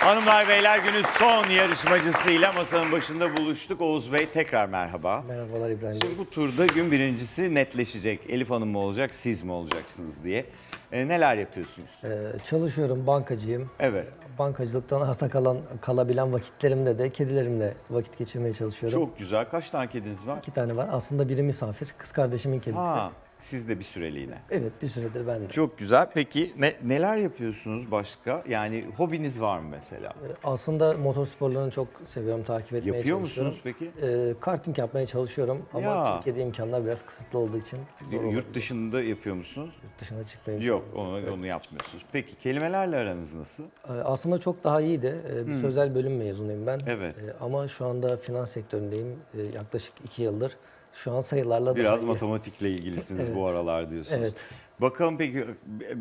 Hanımlar beyler günün son yarışmacısıyla masanın başında buluştuk. Oğuz Bey tekrar merhaba. Merhabalar İbrahim Bey. Şimdi bu turda gün birincisi netleşecek. Elif Hanım mı olacak, siz mi olacaksınız diye. E, neler yapıyorsunuz? Ee, çalışıyorum, bankacıyım. Evet. Bankacılıktan arta kalan, kalabilen vakitlerimde de kedilerimle vakit geçirmeye çalışıyorum. Çok güzel. Kaç tane kediniz var? İki tane var. Aslında biri misafir, kız kardeşimin kedisi. Ha, siz de bir süreliğine. Evet, bir süredir ben de. Çok güzel. Peki ne, neler yapıyorsunuz başka? Yani hobiniz var mı mesela? Ee, Aslında motor sporlarını çok seviyorum, takip etmeye Yapıyor çalışıyorum. musunuz peki? Ee, karting yapmaya çalışıyorum ama Ya. Türkiye'de imkanlar biraz kısıtlı olduğu için zor oluyor. Yurt dışında yapıyor musunuz? Yurt dışına çıkmayı Yok, onu, onu yapmıyorsunuz. Peki kelimelerle aranız nasıl? Ee, Aslında çok daha iyiydi. Ee, Bir sözel bölüm mezunuyum ben. Evet. Ee, Ama şu anda finans sektöründeyim. Ee, Yaklaşık iki yıldır. Şu an sayılarla Biraz iyi. matematikle ilgilisiniz bu aralar diyorsunuz. Evet. Bakalım peki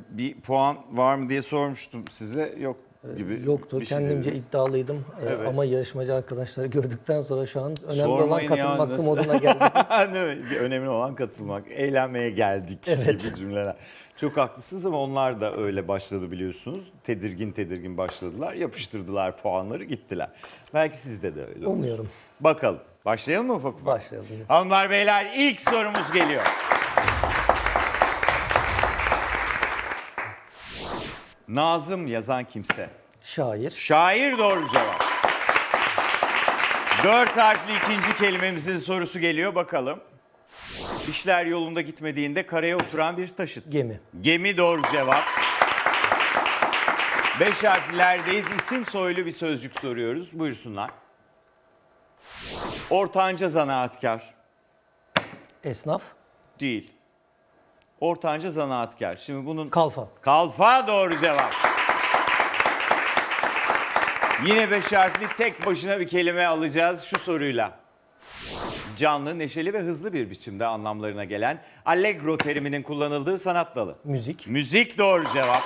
bir puan var mı diye sormuştum size. Yok gibi. Yoktur. bir şey Kendimce dediniz. iddialıydım Ee, Evet. ama yarışmacı arkadaşları gördükten sonra şu an önemli Sormayın olan ya, katılmak nasıl? moduna mi? Önemli olan katılmak. Eğlenmeye geldik Evet. gibi cümleler. Çok haklısınız ama onlar da öyle başladı biliyorsunuz. Tedirgin tedirgin başladılar. Yapıştırdılar puanları gittiler. Belki sizde de öyle olur. Umuyorum. Bakalım. Başlayalım mı ufak ufak? Başlayalım. Hanımlar beyler ilk sorumuz geliyor. Nazım yazan kimse. Şair. Şair doğru cevap. Dört harfli ikinci kelimemizin sorusu geliyor bakalım. İşler yolunda gitmediğinde karaya oturan bir taşıt. Gemi. Gemi doğru cevap. Beş harflerdeyiz. İsim soylu bir sözcük soruyoruz. Buyursunlar. Ortanca zanaatkar. Esnaf. Değil. Ortanca zanaatkar. Şimdi bunun Kalfa. kalfa doğru cevap. Yine beş harfli tek başına bir kelime alacağız şu soruyla. Canlı, neşeli ve hızlı bir biçimde anlamlarına gelen allegro teriminin kullanıldığı sanat dalı. Müzik. Müzik doğru cevap.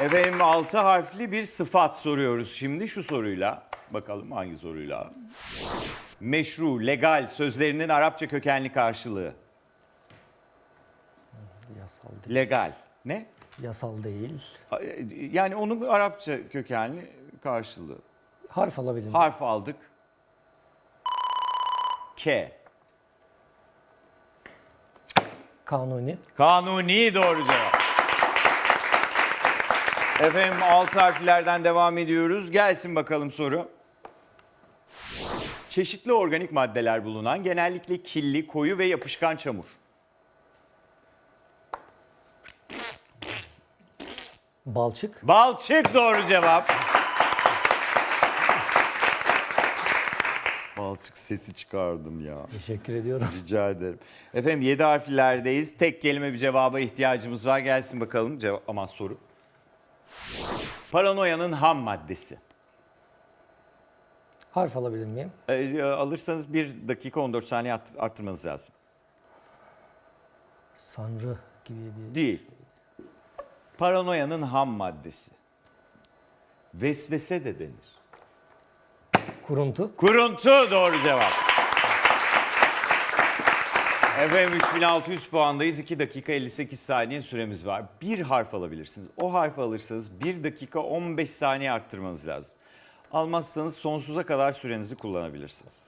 Efendim altı harfli bir sıfat soruyoruz şimdi şu soruyla. Bakalım hangi soruyla? Meşru, legal sözlerinin Arapça kökenli karşılığı. Yasal değil. Legal. Ne? Yasal değil. Yani onun Arapça kökenli karşılığı. Harf alabilir miyim? Harf aldık. K. Kanuni. Kanuni doğru cevap. Efendim altı harflerden devam ediyoruz. Gelsin bakalım soru. Çeşitli organik maddeler bulunan genellikle killi, koyu ve yapışkan çamur. Balçık. Balçık doğru cevap. Balçık sesi çıkardım ya. Teşekkür ediyorum. Rica ederim. Efendim 7 harflerdeyiz. Tek kelime bir cevaba ihtiyacımız var. Gelsin bakalım. Cevap, aman soru. Paranoyanın ham maddesi. Harf alabilir miyim? Ee, alırsanız 1 dakika 14 saniye art- arttırmanız lazım. Sanrı gibi bir... Değil. Paranoyanın ham maddesi. Vesvese de denir. Kuruntu. Kuruntu doğru cevap. Efendim 3600 puandayız. 2 dakika 58 saniye süremiz var. Bir harf alabilirsiniz. O harfi alırsanız 1 dakika 15 saniye arttırmanız lazım. Almazsanız sonsuza kadar sürenizi kullanabilirsiniz.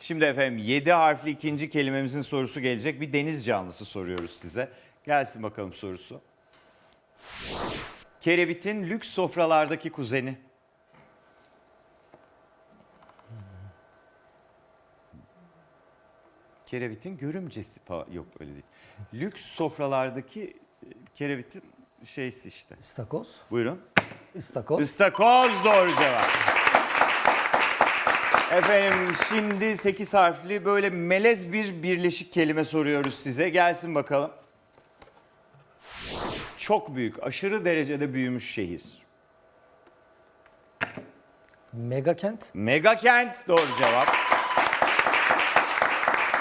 Şimdi efendim 7 harfli ikinci kelimemizin sorusu gelecek. Bir deniz canlısı soruyoruz size. Gelsin bakalım sorusu. Kerevit'in lüks sofralardaki kuzeni. Kerevit'in görümcesi falan yok öyle değil. Lüks sofralardaki e, kerevitin şeysi işte. İstakoz. Buyurun. İstakoz. İstakoz doğru cevap. Efendim şimdi 8 harfli böyle melez bir birleşik kelime soruyoruz size. Gelsin bakalım. Çok büyük, aşırı derecede büyümüş şehir. Megakent. Megakent doğru cevap.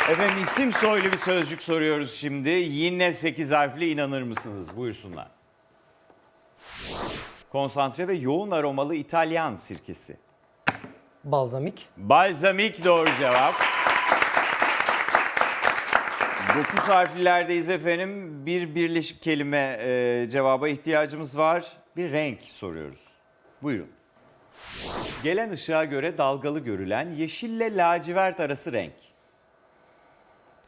Efendim isim soylu bir sözcük soruyoruz şimdi. Yine 8 harfli inanır mısınız? Buyursunlar. Konsantre ve yoğun aromalı İtalyan sirkesi. Balzamik. Balzamik doğru cevap. 9 harflilerdeyiz efendim. Bir birleşik kelime e, cevaba ihtiyacımız var. bir renk soruyoruz. Buyurun. Gelen ışığa göre dalgalı görülen yeşille lacivert arası renk.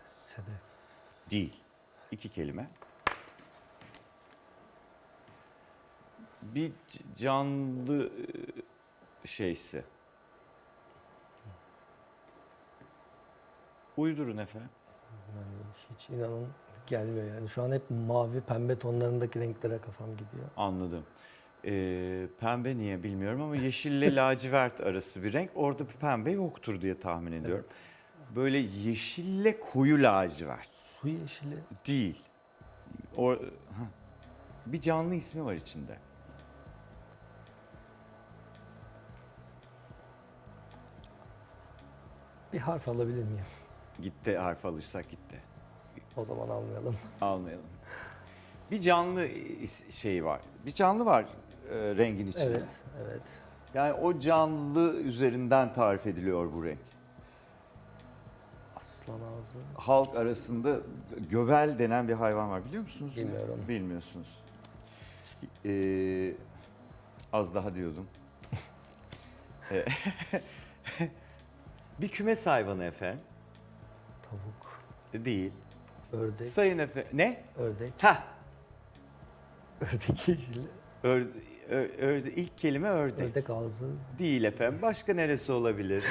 Sedef. Değil. İki kelime. Bir canlı e, şeysi. Uydurun efendim. Hiç inanın gelmiyor yani. Şu an hep mavi, pembe tonlarındaki renklere kafam gidiyor. Anladım. Ee, pembe niye bilmiyorum ama yeşille lacivert arası bir renk. Orada bir pembe yoktur diye tahmin ediyorum. Böyle yeşille koyu lacivert. Su yeşili. Değil. O, ha. bir canlı ismi var içinde. Bir harf alabilir miyim? Gitti harf alırsak gitti. O zaman almayalım. Almayalım. Bir canlı şey var. Bir canlı var e, rengin içinde. Evet, evet. Yani o canlı üzerinden tarif ediliyor bu renk. Aslan ağzı. halk arasında gövel denen bir hayvan var biliyor musunuz? Bilmiyorum. Bilmiyorsunuz. Ee, az daha diyordum. Ee, bir kümes hayvanı efendim. Tavuk. Değil. Ördek. Sayın efendim. Ne? Ördek. Ha. Ördek yeşili. Ör, ö- örde- ilk kelime ördek. Ördek ağzı. Değil efendim. Başka neresi olabilir?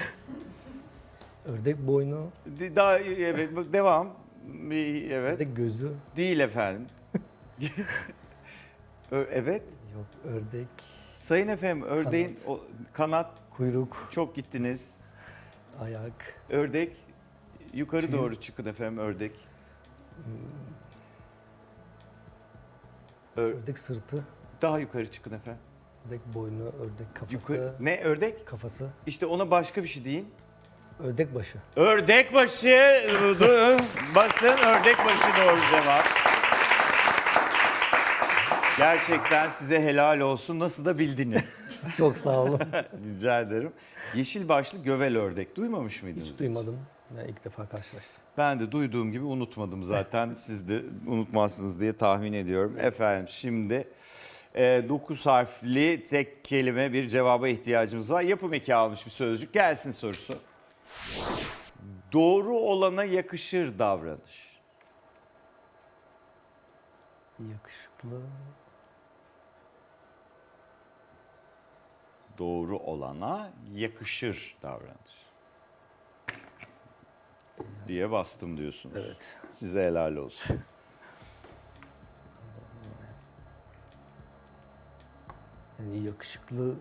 Ördek boynu. De- Daha evet devam. Bir- Evet. Ördek gözü. Değil efendim. Ö- evet. Yok ördek. Sayın efendim ördeğin o, kanat Kuyruk. çok gittiniz. Ayak. Ördek yukarı Tüy. doğru çıkın efendim ördek. Ö- Ördek sırtı. daha yukarı çıkın efendim. Ördek boynu. Ördek kafası. Yukarı ne ördek? Kafası. İşte ona başka bir şey deyin. Ördek başı. Ördek başı basın ördek başı doğru cevap. Gerçekten size helal olsun. Nasıl da bildiniz? Çok sağ olun. Rica ederim. Yeşil başlı gövel ördek. Duymamış mıydınız? Hiç duymadım. Ben ilk defa karşılaştım. Ben de duyduğum gibi unutmadım zaten. Siz de unutmazsınız diye tahmin ediyorum. Efendim şimdi 9 harfli tek kelime bir cevaba ihtiyacımız var. Yapım eki almış bir sözcük. Gelsin sorusu. Doğru olana yakışır davranış. Yakışıklı. Doğru olana yakışır davranış. Diye bastım diyorsunuz. Evet. Size helal olsun. Yani yakışıklı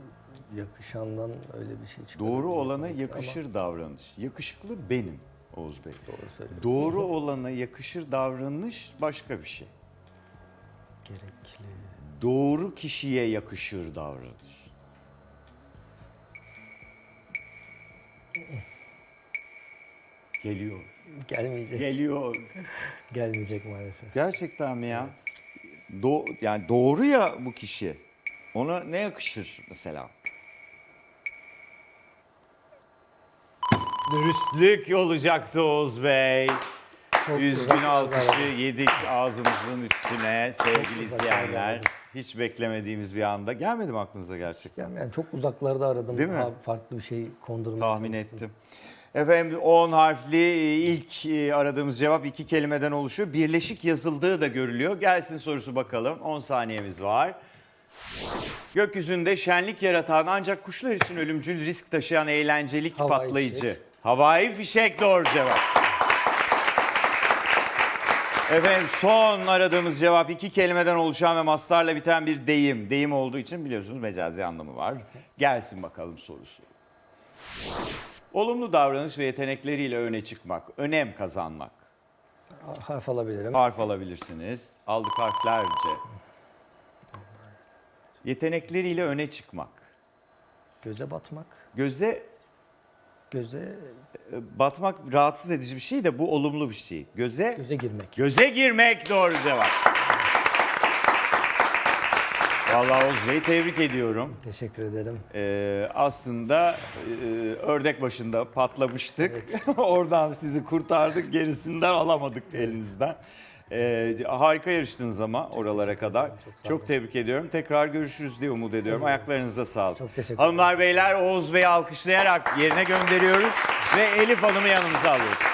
yakışandan öyle bir şey çıkıyor. Doğru olana yakışır davranış. Yakışıklı benim Oğuz Bey. Doğru söylüyorsun. Doğru olana yakışır davranış başka bir şey. Gerekli. Doğru kişiye yakışır davranış. Geliyor. Gelmeyecek. Geliyor. Gelmeyecek maalesef. Gerçekten mi ya? Do yani doğru ya bu kişi. Ona ne yakışır mesela? Dürüstlük olacaktı Oğuz Bey. Çok 100 uzak bin alkışı yedik ağzımızın üstüne sevgili izleyenler. Hiç beklemediğimiz bir anda. Gelmedi mi aklınıza gerçekten? Yani, çok uzaklarda aradım. Değil mi? Daha farklı bir şey kondurmak Tahmin çalıştım. ettim. Efendim 10 harfli e, ilk e, aradığımız cevap iki kelimeden oluşuyor. Birleşik yazıldığı da görülüyor. Gelsin sorusu bakalım. 10 saniyemiz var. Gökyüzünde şenlik yaratan ancak kuşlar için ölümcül risk taşıyan eğlencelik Havai patlayıcı. fişek. Havai fişek doğru cevap. Efendim son aradığımız cevap iki kelimeden oluşan ve mastarla biten bir deyim. Deyim olduğu için biliyorsunuz mecazi anlamı var. Gelsin bakalım sorusu. Olumlu davranış ve yetenekleriyle öne çıkmak, önem kazanmak. Harf alabilirim. Harf alabilirsiniz. Aldık harflerce. Yetenekleriyle öne çıkmak. Göze batmak. Göze Göze e, batmak rahatsız edici bir şey de bu olumlu bir şey. Göze göze girmek. göze girmek doğru cevap. Vallahi Oğuz Bey'i tebrik ediyorum. Teşekkür ederim. Ee, aslında e, ördek başında patlamıştık. Oradan sizi kurtardık, gerisinden alamadık elinizden. Ee, harika yarıştınız ama oralara kadar. Çok Çok tebrik ediyorum. Tekrar görüşürüz diye umut ediyorum. Ayaklarınıza sağlık. Çok teşekkür Hanımlar beyler Oğuz Bey'i alkışlayarak yerine gönderiyoruz ve Elif Hanım'ı yanımıza alıyoruz.